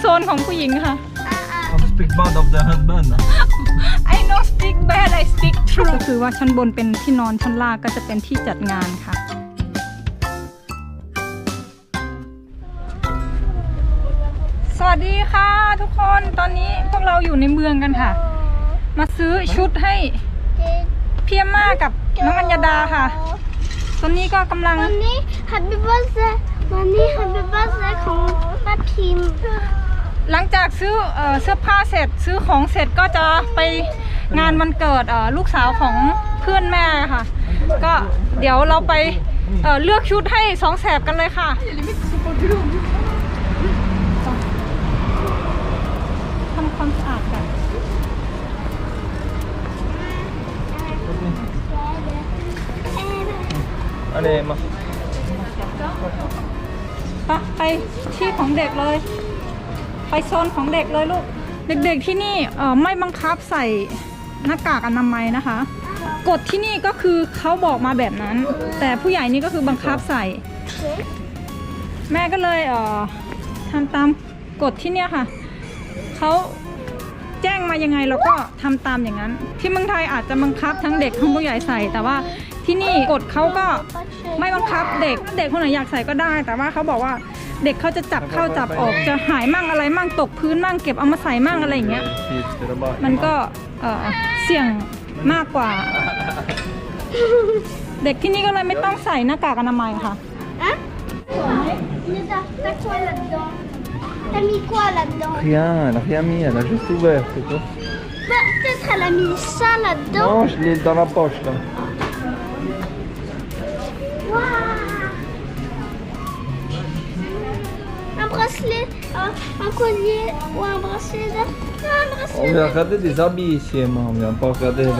โซนของผู้หญิงค่ะ I'm speak bad of the husband. I know speak bad I speak true ก็คือว่าชั้นบนเป็นที่นอนชั้นล่างก็จะเป็นที่จัดงานค่ะ สวัสดีค่ะทุกคนตอนนี้พวกเราอยู่ในเมืองกันค่ะ มาซื้อชุดให้พี่เอมม่ากับน้องอัญญาดาค่ะ ตอนนี้ก็กำลังวันนี้ Happy Birthday วันนี้ Happy Birthday ของป้าพิมพ์ หลังจากซื้อเอ่อเสื้อผ้าเสร็จซื้อของเสร็จก็จะไปงานวันเกิดเอ่อลูกสาวของเพื่อนแม่ค่ะ ก็เดี๋ยวเราไปเอ่อเลือกชุดให้สองแสบกันเลยค่ะทำความสะอาดกัน Allez, Emma. ไปไปที่ของเด็กเลย ไปโซนของเด็กเลยลูก เด็กๆที่นี่ไม่บังคับใส่หน้ากากอนามัยนะคะ กฎที่นี่ก็คือเขาบอกมาแบบนั้น แต่ผู้ใหญ่นี่ก็คือบังคับใส่ แม่ก็เลยเอ่อทำตามกฎที่เนี่ยค่ะเขาแจ้งมายังไงเราก็ทำตามอย่างนั้น ที่เมืองไทยอาจจะบังคับทั้งเด็กทั้งผู้ใหญ่ใส่ แต่ว่าที่นี่กฎเขาก็ไม่บังคับเด็กเด็กคนไหนอยากใส่ก็ได้ แต่ว่าเขาบอกว่า เด็กเขาจะจับเข้าจับออกจะหายมั่งอะไรมั่งตกพื้นมั่งเก็บเอามาใส่มั่งอะไรอย่างเงี้ย Hit det bara. มันก็เอ่อเสี่ยงมากกว่า เด็กที่นี่ก็เลยไม่ต้องใส่หน้ากากอนามัยค่ะ Hein Lisa, t'as quoi là-dedans T'as mis quoi là-dedans Rien, elle a rien mis, elle a juste ouvert, c'est tout. Bah, peut-être elle a mis ça là-dedans. Non, je l'ai dans la poche là. Bracelet, un, un collier ou un bracelet là. Un On bracelet. vient regarder des habits ici, Emma, on vient pas regarder là.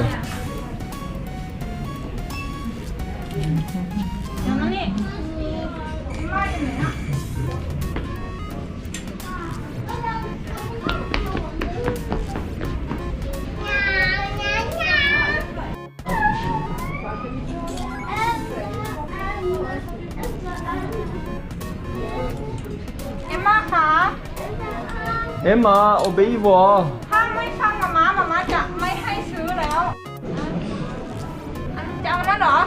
เ Emma, obéis-moi. ถ้าไม่ฟังมาม่ามาม่าจะไม่ให้ซื้อแล้วอันจะเอานั่นเหรอ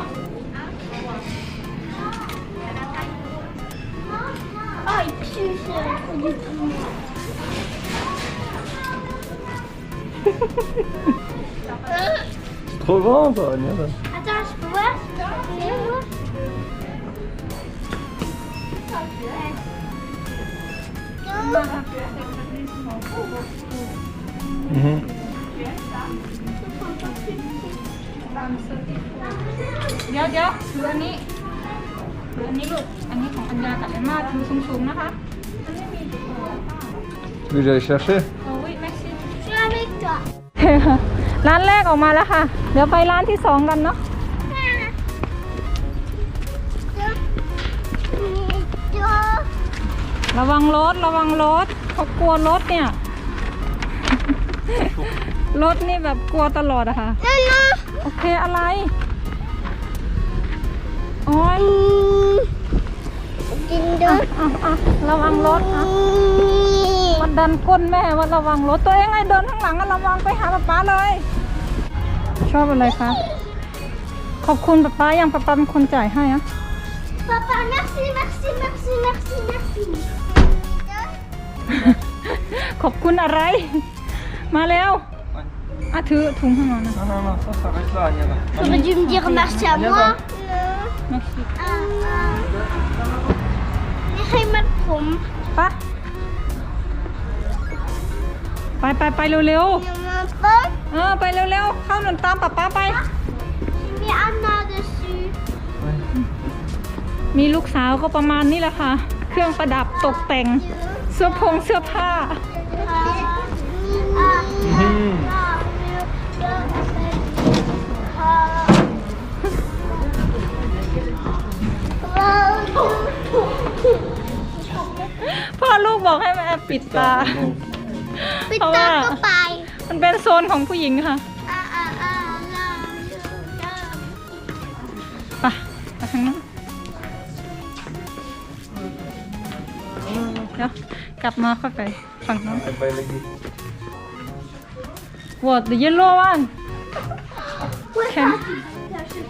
Oh, il pue ce trou du tout. C'est trop grand ça, regarde. Attends, je peux voir Je peux voir Mhm. เดี๋ยวเดี๋ยวถืออันนี้ถืออันนี้ลูก อันนี้ของอัญญากับเอมม่าถือสูงๆนะคะ Tu veux que j'aille chercher โอ้ยแม็กซี่ Je suis avec toi. ร้านแรกออกมาแล้วค่ะ เดี๋ยวไปร้านที่สองกันเนาะ ระวังรถ ระวังรถ เขากลัวรถเนี่ย รถนี่แบบกลัวตลอดอะค่ะ Non, non โอเคอะไรโอ้ย Dindo. อะอะอะระวังรถอะมันดันก้นแม่ว่าระวังรถตัวเองไงเดินข้างหลังก็ระวังไปหาป๊าป๊าเลย ชอบอะไรคะ ขอบคุณป๊าป๊ายังป๊าป๊าเป็นคนจ่ายให้อะ Papa, merci, merci, merci, merci, merci. ขอบคุณอะไร มาแล้วอะถือถุงข้างนอกนะ Non, non, non, ça, ça reste là, regarde. T'aurais dû me dire merci à moi. Non. แม็กซี่ Ah, ah. นี่ให้มัดผมปะไปไปไปเร็วยังมาปั๊บๆเออไปเร็วๆเข้าหนุนตามป๊าป๊าไป มีอันนา dessus มีลูกสาวก็ประมาณนี้แหละค่ะ เครื่องประดับตกแต่ง เสื้อผงเสื้อผ้า Mhm. พ่อลูกบอกให้แม่ปิดตา ปิดเพราะตาว่าก็ไปมันเป็นโซนของผู้หญิงค่ะอ่าอ่าอ่าอ่าไปไปทางนั้น เดี๋ยวกลับมาค่อยไปฝั่งนั้น Een bij lagi. What the yellow one can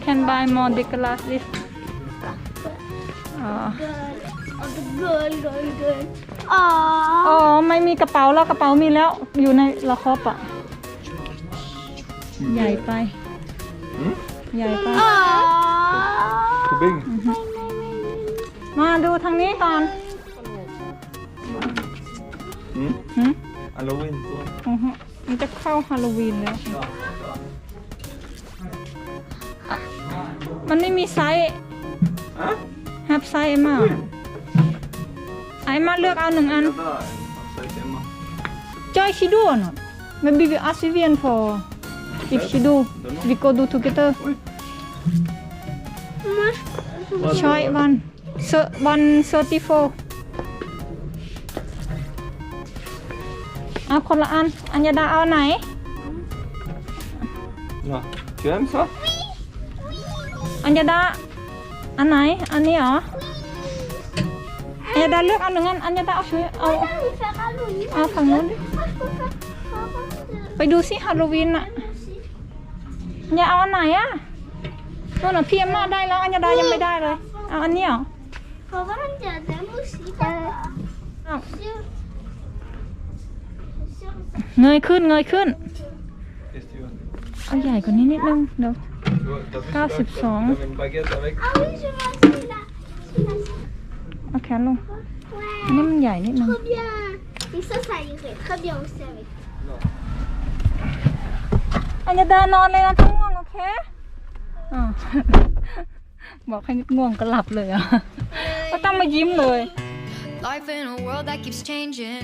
can buy more decoras this อ๋อ Oh, the girl, girl, girl. อ๋อไม่มีกระเป๋าแล้วกระเป๋ามีแล้วอยู่ในละครปะใหญ่ไป Hm? ใหญ่ไป Aww. Te big. มาดูทางนี้ก่อน หืม Halloween toch? อือฮึมันจะเข้าฮาโลวีนแล้ว มันไม่มีไซส์ Huh? แฮปไซส์เอ็มมาไอ้มาเลือกเอาหนึ่งอัน Ja, daar. Zeg Emma. จอยชิดูอะ maybe we ask Vivian for if she do we go do together choice one so one thirty four เอาคนละอัน อัญญาดาเอาไหน Ja. Tu aimes ça? อัญญาดา อันไหน อันนี้เหรอ อัญญาดาเลือกอันหนึ่งอัน อัญญาดาเอาช่วยเอา Regarde, il fait Halloween. Ah, enfin, non. Moi, je peux faire- faire- ไปดูสิฮาโลวีนอะอย่าเอาอันไหนอะโน่นน่ะพี่เอ็มมาได้แล้ว อัญญาดายังไม่ได้เลย เอาอันนี้เหรอ Faut voir un diadème aussi, papa. อ้าว Sûr. Sûr. เงยขึ้นเงยขึ้น Is die wat? เอาใหญ่กว่านี้นิดนึงเดี๋ยว Dat is Kou leuk. subsong. Dat is een baguette avec. Ah oui, je vois celui-là. Celui-là, เอาแขนลง Ouais. อันนี้มันใหญ่นิดนึง Trop bien. Et ça, ça irait très bien aussi avec. อัญญาดานอนเลยนะถ้าง่วงโอเคอ่าบอกให้ง่วงก็หลับเลยอะก็ต้องมายิ้มเลย Life in a world that keeps changing.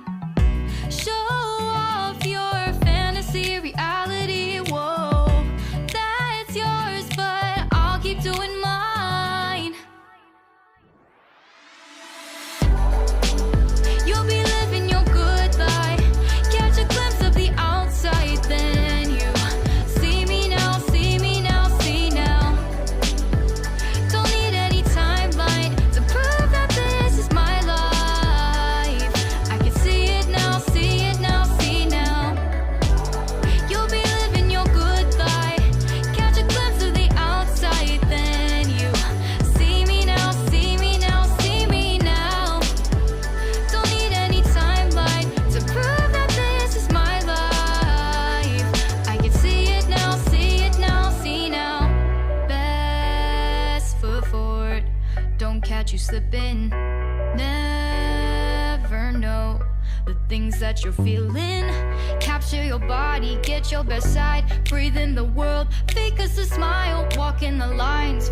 That you're feeling. Capture your body, get your best side, breathe in the world, fake us a smile, walk in the lines,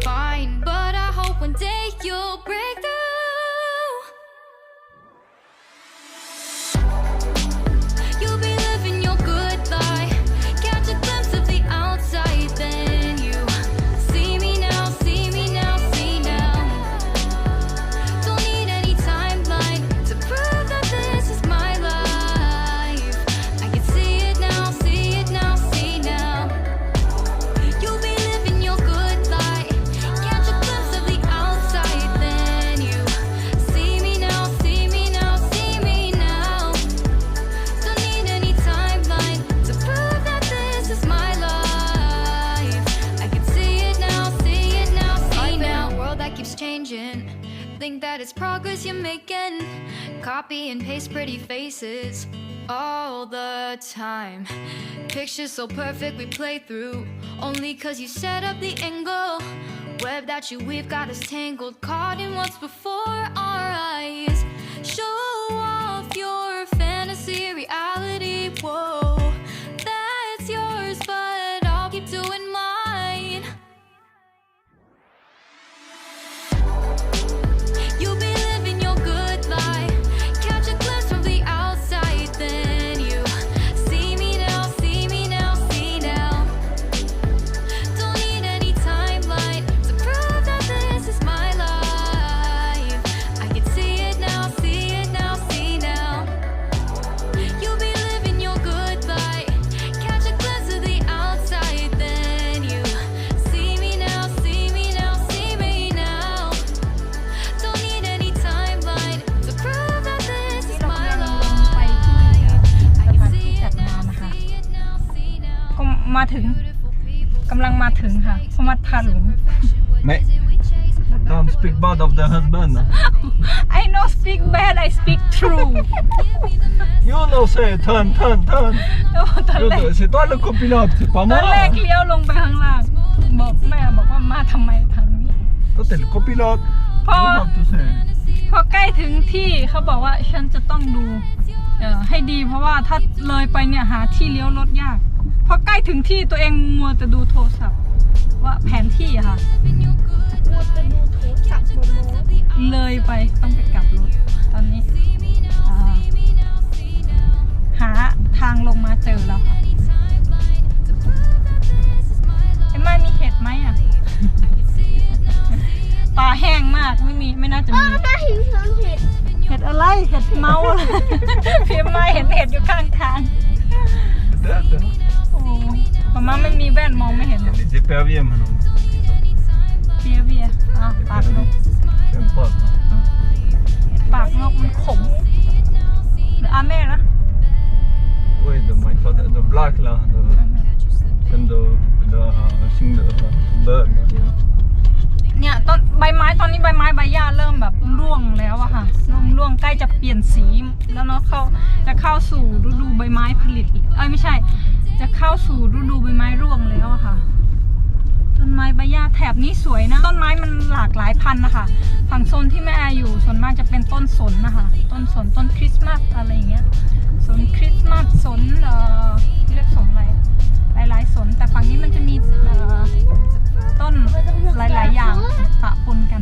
and paste pretty faces all the time. Pictures so perfect we play through. Only cause you set up the angle. Web that you weave got us tangled. Caught in what's before our eyes. ค่ะสมัทธาหลวง Mais don't speak bad of the husband. I know speak bad I speak true You know say turn turn turn. โอ้ตอน You แรก know, C'est toi le copilote, c'est pas ตอนแรก moi. เลี้ยวลงไปข้างล่างบอกแม่บอกว่ามาทำไมทางนี้ Toi t'es le copilote. Pas- You have to say. พอใกล้ถึงที่เขาบอกว่าฉันจะต้องดูเอ่อให้ดีเพราะว่าถ้าเลยไปเนี่ยหาที่เลี้ยวรถยาก พอใกล้ถึงที่ตัวเองมัวแต่ดูโทรศัพท์ ว่าแผนที่อะค่ะเราจะดูโทรศัพท์บนรถเลยไปต้องไปกลับรถ ตอนนี้อ่าหาทางลงมาเจอแล้วค่ะไอ้ไม่มีเห็ดไหมอะป่าแห้งมากไม่มีไม่น่าจะเอมีอถ้าหินเพิ่งเห็ดเห็ดอะไรเห็ดเมาพี่ไม่เห็นเห็ดอยู่ข้างทาง Peut-être. hein. โอ้ มาม่าไม่มีแว่นมองไม่เห็น Il y a les éperviers maintenant. เบียร์เบียร์อะปากนก J'aime pas ça. ปากนกมันขมหรืออาแม่นะ Oui, de my father, the black là, the, and the, the uh, thing, the uh, bird. You know. เนี่ยต้นใบไม้ตอนนี้ใบไม้ใบหญ้าเริ่มแบบร่วงแล้วอะค่ะเริ่มร่วงใกล้จะเปลี่ยนสีแล้วเนาะเข้าจะเข้าสู่ฤดูใบไม้ผลิตเอ้ยไม่ใช่ จะเข้าสู่ฤดูใบไม้ร่วงแล้วอะค่ะ ต้นไม้ใบหญ้าแถบนี้สวยนะ ต้นไม้มันหลากหลายพันธุ์นะคะ ฝั่งโซนที่แม่แอร์อยู่ส่วนมากจะเป็นต้นสนนะคะ ต้นสนต้นคริสต์มาสอะไรอย่างเงี้ย สนคริสต์มาสสนเอ่อเรียกสนอะไร หลายๆสน แต่ฝั่งนี้มันจะมีเอ่อต้นหลาย ๆ อย่างปะปนกัน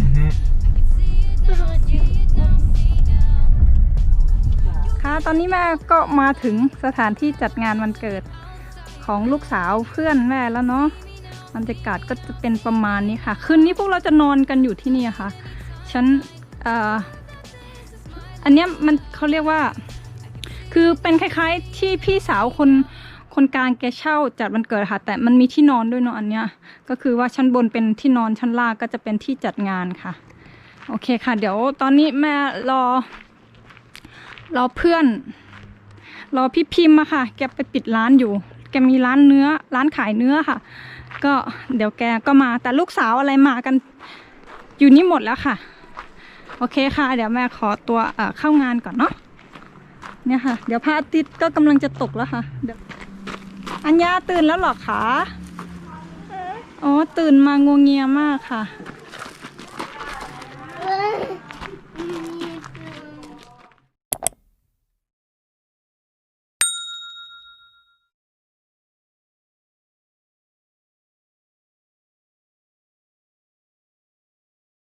ค่ะ ตอนนี้แม่ก็มาถึงสถานที่จัดงานวันเกิด ของลูกสาวเพื่อนแม่แล้วเนาะบรรยากาศก็จะเป็นประมาณนี้ค่ะ คืนนี้พวกเราจะนอนกันอยู่ที่นี่ค่ะฉันอ,อันนี้มันเขาเรียกว่า คือเป็นคล้ายๆที่พี่สาวคนคนกลางแกเช่าจัดวันเกิดค่ะ แต่มันมีที่นอนด้วยเนาะอันเนี้ย ก็คือว่าชั้นบนเป็นที่นอนชั้นล่างก็จะเป็นที่จัดงานค่ะ โอเคค่ะ เดี๋ยวตอนนี้แม่รอ รอเพื่อน รอพี่พิมพ์อะค่ะ แกไปปิดร้านอยู่ แกมีร้านเนื้อร้านขายเนื้อค่ะ ก็เดี๋ยวแกก็มาแต่ลูกสาวอะไรมากันอยู่นี่หมดแล้วค่ะ โอเคค่ะ เดี๋ยวแม่ขอตัวเอ่อเข้างานก่อนเนาะเนี่ยค่ะ เดี๋ยวพระอาทิตย์ก็กำลังจะตกแล้วค่ะเดี๋ยวอัญญาตื่นแล้วเหรอคะอ๋อตื่นมางวงเงียมากค่ะ